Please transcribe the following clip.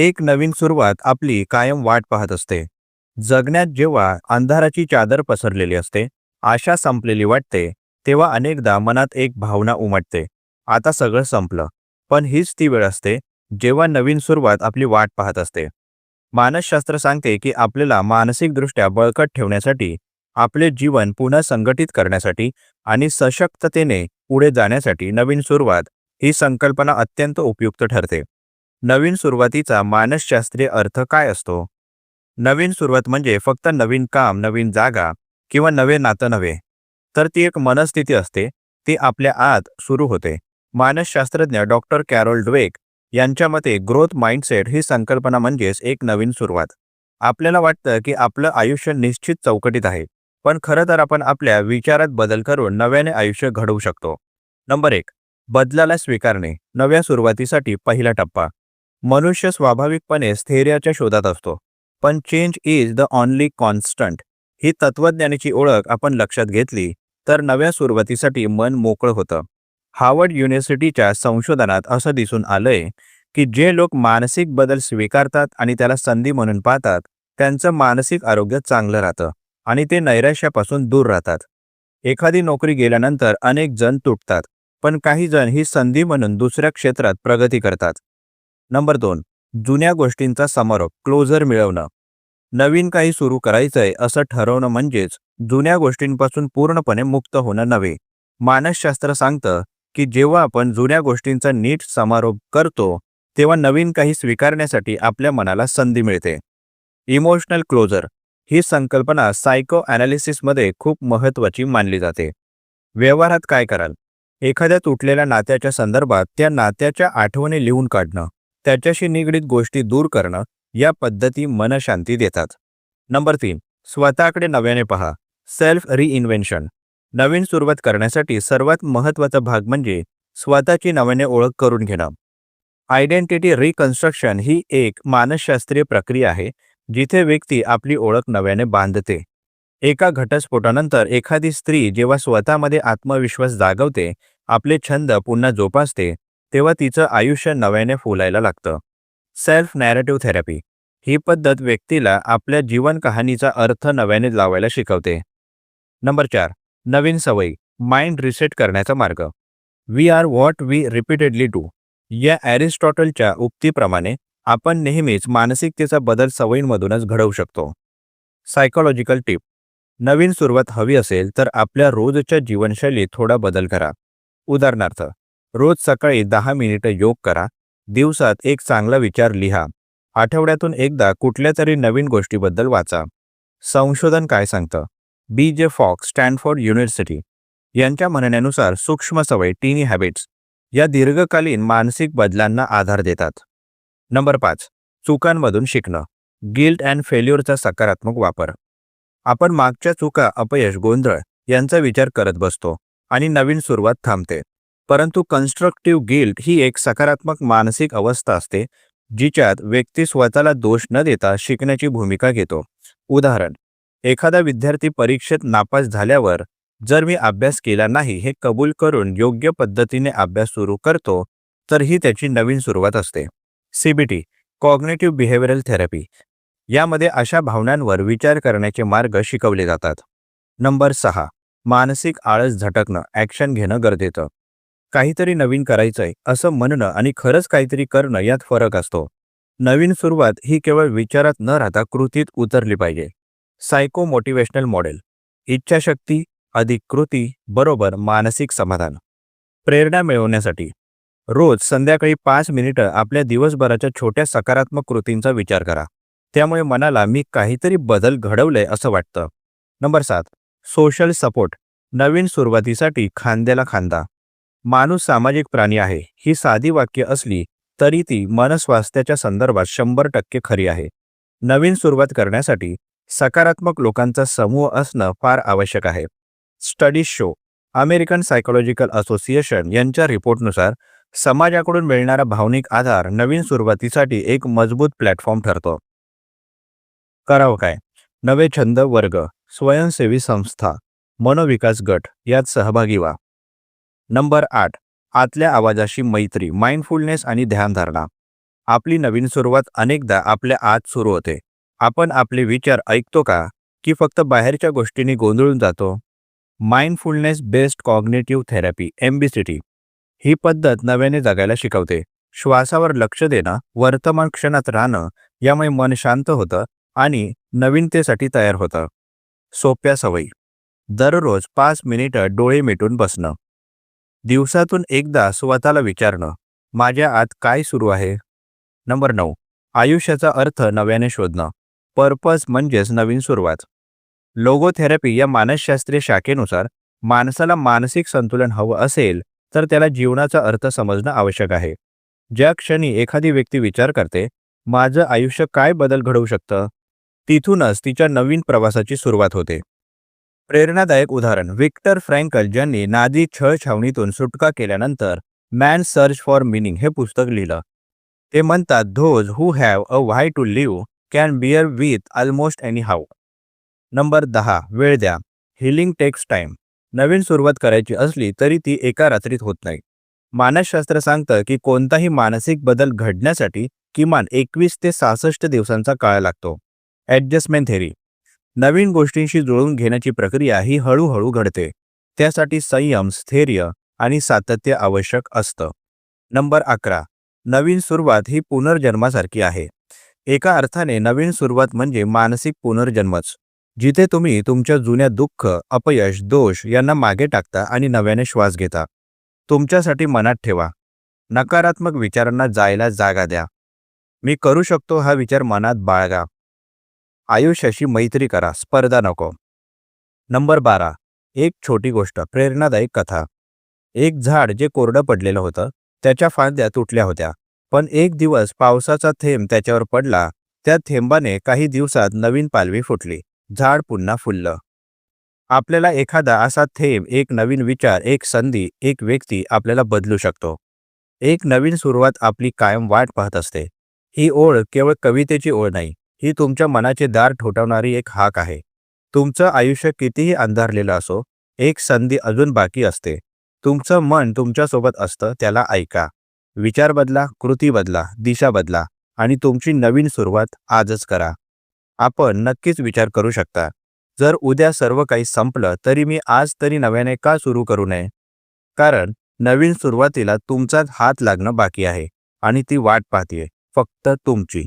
एक नवीन सुरुवात आपली कायम वाट पाहत असते. जगण्यात जेव्हा अंधाराची चादर पसरलेली असते आशा संपलेली वाटते तेव्हा अनेकदा मनात एक भावना उमटते. आता सगळं संपलं. पण हीच ती वेळ असते जेव्हा नवीन सुरुवात आपली वाट पाहत असते. मानसशास्त्र सांगते की आपल्याला मानसिकदृष्ट्या बळकट ठेवण्यासाठी आपले जीवन पुन्हा संघटित करण्यासाठी आणि सशक्ततेने पुढे जाण्यासाठी नवीन सुरुवात ही संकल्पना अत्यंत उपयुक्त ठरते. नवीन सुरुवातीचा मानसशास्त्रीय अर्थ काय असतो? नवीन सुरुवात म्हणजे फक्त नवीन काम नवीन जागा किंवा नवे नातं नव्हे. तर ती एक मनस्थिती असते ती आपल्या आत सुरू होते. मानसशास्त्रज्ञ डॉक्टर कॅरोल ड्वेक यांच्या मते ग्रोथ माइंडसेट ही संकल्पना म्हणजेच एक नवीन सुरुवात. आपल्याला वाटतं की आपलं आयुष्य निश्चित चौकटीत आहे पण खरं तर आपण आपल्या विचारात बदल करून नव्याने आयुष्य घडवू शकतो. नंबर एक बदलाला स्वीकारणे नव्या सुरुवातीसाठी पहिला टप्पा. मनुष्य स्वाभाविकपणे स्थैर्याच्या शोधात असतो. पण change is the only constant ही तत्वज्ञानाची ओळख आपण लक्षात घेतली तर नव्या सुरुवातीसाठी मन मोकळं होतं. हार्वर्ड युनिव्हर्सिटीच्या संशोधनात असं दिसून आलंय की जे लोक मानसिक बदल स्वीकारतात आणि त्याला संधी म्हणून पाहतात त्यांचं मानसिक आरोग्य चांगलं राहतं आणि ते नैराश्यापासून दूर राहतात. एखादी नोकरी गेल्यानंतर अनेक जण तुटतात पण काही जण ही संधी म्हणून दुसऱ्या क्षेत्रात प्रगती करतात. नंबर दोन जुन्या गोष्टींचा समारोप क्लोजर मिळवणं. नवीन काही सुरू करायचंय असं ठरवणं म्हणजेच जुन्या गोष्टींपासून पूर्णपणे मुक्त होणं नव्हे. मानसशास्त्र सांगतं की जेव्हा आपण जुन्या गोष्टींचा नीट समारोप करतो तेव्हा नवीन काही स्वीकारण्यासाठी आपल्या मनाला संधी मिळते. इमोशनल क्लोजर ही संकल्पना सायको ॲनालिसिसमध्ये खूप महत्त्वाची मानली जाते. व्यवहारात काय कराल? एखाद्या तुटलेल्या नात्याच्या संदर्भात त्या नात्याच्या आठवणी लिहून काढणं. त्याच्याशी निगडीत गोष्टी दूर करणं या पद्धती मनशांती देतात. नंबर तीन स्वतःकडे नव्याने पहा. सेल्फ रिइन्व्हेन्शन नवीन सुरुवात करण्यासाठी सर्वात महत्त्वाचा भाग म्हणजे स्वतःची नव्याने ओळख करून घेणं. आयडेंटिटी रिकन्स्ट्रक्शन ही एक मानसशास्त्रीय प्रक्रिया आहे जिथे व्यक्ती आपली ओळख नव्याने बांधते. एका घटस्फोटानंतर एखादी स्त्री जेव्हा स्वतःमध्ये आत्मविश्वास जागवते आपले छंद पुन्हा जोपासते तेव्हा तिचं आयुष्य नव्याने फुलायला लागतं. सेल्फ नॅरेटिव्ह थेरपी ही पद्धत व्यक्तीला आपल्या जीवन कहाणीचा अर्थ नव्याने लावायला शिकवते. नंबर चार. नवीन सवयी. माइंड रिसेट करण्याचा मार्ग. We are what we repeatedly do या ॲरिस्टॉटलच्या उक्तीप्रमाणे आपण नेहमीच मानसिकतेचा बदल सवयींमधूनच घडवू शकतो. सायकोलॉजिकल टिप नवीन सुरुवात हवी असेल तर आपल्या रोजच्या जीवनशैलीत थोडा बदल करा. उदाहरणार्थ रोज सकाळी दहा मिनिटं योग करा. दिवसात एक चांगला विचार लिहा. आठवड्यातून एकदा कुठल्या तरी नवीन गोष्टीबद्दल वाचा. संशोधन काय सांगतं? B. J. Fogg Stanford University. यांच्या म्हणण्यानुसार सूक्ष्म सवय टीनी हॅबिट्स. या दीर्घकालीन मानसिक बदलांना आधार देतात. नंबर पाच. चुकांमधून शिकणं. गिल्ट अँड फेल्युअरचा सकारात्मक वापर. आपण मागच्या चुका अपयश गोंधळ यांचा विचार करत बसतो आणि नवीन सुरुवात थांबते. परंतु कन्स्ट्रक्टिव्ह गिल्ट ही एक सकारात्मक मानसिक अवस्था असते जिच्यात व्यक्ती स्वतःला दोष न देता शिकण्याची भूमिका घेतो. उदाहरण एखादा विद्यार्थी परीक्षेत नापास झाल्यावर जर मी अभ्यास केला नाही हे कबूल करून योग्य पद्धतीने अभ्यास सुरू करतो तर ही त्याची नवीन सुरुवात असते. सीबीटी कॉग्नेटिव्ह बिहेवियरल थेरपी यामध्ये अशा भावनांवर विचार करण्याचे मार्ग शिकवले जातात. नंबर सहा मानसिक आळस झटकणं ॲक्शन घेणं गरजेचं. काहीतरी नवीन करायचंय असं म्हणणं आणि खरंच काहीतरी करणं यात फरक असतो. नवीन सुरुवात ही केवळ विचारात न राहता कृतीत उतरली पाहिजे. Psycho motivational model. इच्छाशक्ती अधिक कृती बरोबर मानसिक समाधान. प्रेरणा मिळवण्यासाठी. रोज संध्याकाळी पाच मिनिटं आपल्या दिवसभराच्या छोट्या सकारात्मक कृतींचा विचार करा. त्यामुळे मनाला मी काहीतरी बदल घडवलंय असं वाटतं. नंबर सात. Social support. नवीन सुरुवातीसाठी खांद्याला खांदा. माणूस सामाजिक प्राणी आहे ही साधी वाक्य असली तरी ती मनस्वास्थ्याच्या संदर्भात शंभर टक्के खरी आहे. नवीन सुरुवात करण्यासाठी सकारात्मक लोकांचा समूह असणं फार आवश्यक आहे. Studies show American psychological association यांच्या रिपोर्टनुसार समाजाकडून मिळणारा भावनिक आधार नवीन सुरुवातीसाठी एक मजबूत प्लॅटफॉर्म ठरतो. करावं काय? नवे छंद वर्ग स्वयंसेवी संस्था मनोविकास गट यात सहभागी व्हा. नंबर आठ आतल्या आवाजाशी मैत्री माइंडफुलनेस आणि ध्यानधारणा आपली नवीन सुरुवात अनेकदा आपल्या आत सुरू होते. आपण आपले विचार ऐकतो का? की फक्त बाहेरच्या गोष्टींनी गोंधळून जातो? Mindfulness based cognitive therapy M B C T ही पद्धत नव्याने जगायला शिकवते. श्वासावर लक्ष देणं वर्तमान क्षणात राहणं यामुळे मन शांत होतं आणि नवीनतेसाठी तयार होतं. सोप्या सवयी. दररोज पाच मिनिटं डोळे मिटून बसणं. दिवसातून एकदा स्वतःला विचारणं. माझ्या आत काय सुरू आहे? नंबर नऊ. आयुष्याचा अर्थ नव्याने शोधणं. पर्पज म्हणजेच नवीन सुरुवात. लोगोथेरपी या मानसशास्त्रीय शाखेनुसार माणसाला मानसिक संतुलन हवं असेल तर त्याला जीवनाचा अर्थ समजणं आवश्यक आहे. ज्या क्षणी एखादी व्यक्ती विचार करते माझं आयुष्य काय बदल घडवू शकतं? तिथूनच तिच्या नवीन प्रवासाची सुरुवात होते. प्रेरणादायक उदाहरण विक्टर फ्रँकल ज्यांनी नादी छळ छावणीतून सुटका केल्यानंतर मॅन सर्च फॉर मिनिंग हे पुस्तक लिहिलं. ते म्हणतात those who have a why to live can bear with almost any how number दहा वेळ द्या. हिलिंग टेक्स टाइम नवीन सुरुवात करायची असली तरी ती एका रात्रीत होत नाही. मानसशास्त्र सांगतं की कोणताही मानसिक बदल घडण्यासाठी किमान एकवीस ते सहासष्ट दिवसांचा काळ लागतो. ॲडजस्टमेंट थेरी नवीन गोष्टींशी जुळवून घेण्याची प्रक्रिया ही हळूहळू घडते. त्यासाठी संयम स्थैर्य आणि सातत्य आवश्यक असतं. नंबर अकरा. नवीन सुरुवात ही पुनर्जन्मासारखी आहे. एका अर्थाने नवीन सुरुवात म्हणजे मानसिक पुनर्जन्मच जिथे तुम्ही तुमच्या जुन्या दुःख अपयश दोष यांना मागे टाकता आणि नव्याने श्वास घेता. तुमच्यासाठी मनात ठेवा. नकारात्मक विचारांना जायला जागा द्या. मी करू शकतो हा विचार मनात बाळगा. आयुष्याशी मैत्री करा स्पर्धा नको. नंबर बारा. एक छोटी गोष्ट प्रेरणादायक कथा. एक झाड जे कोरडं पडलेलं होतं त्याच्या फांद्या तुटल्या होत्या. पण एक दिवस पावसाचा थेंब त्याच्यावर पडला त्या थेंबाने काही दिवसात नवीन पालवी फुटली. झाड पुन्हा फुललं. आपल्याला एखादा असा थेंब एक नवीन विचार एक संधी एक व्यक्ती आपल्याला बदलू शकतो. एक नवीन सुरुवात आपली कायम वाट पाहत असते. ही ओळ केवळ कवितेची ओळ नाही ही तुमच्या मनाचे दार ठोठावणारी एक हाक आहे. तुमचं आयुष्य कितीही अंधारलेलं असो एक संधी अजून बाकी असते. तुमचं मन तुमच्यासोबत असतं त्याला ऐका. विचार बदला कृती बदला दिशा बदला आणि तुमची नवीन सुरुवात आजच करा. आपण नक्कीच विचार करू शकता. जर उद्या सर्व काही संपलं तरी मी आज तरी नव्याने का सुरू करू नये? कारण नवीन सुरुवातीला तुमचाच हात लागणं बाकी आहे आणि ती वाट पाहतीये फक्त तुमची.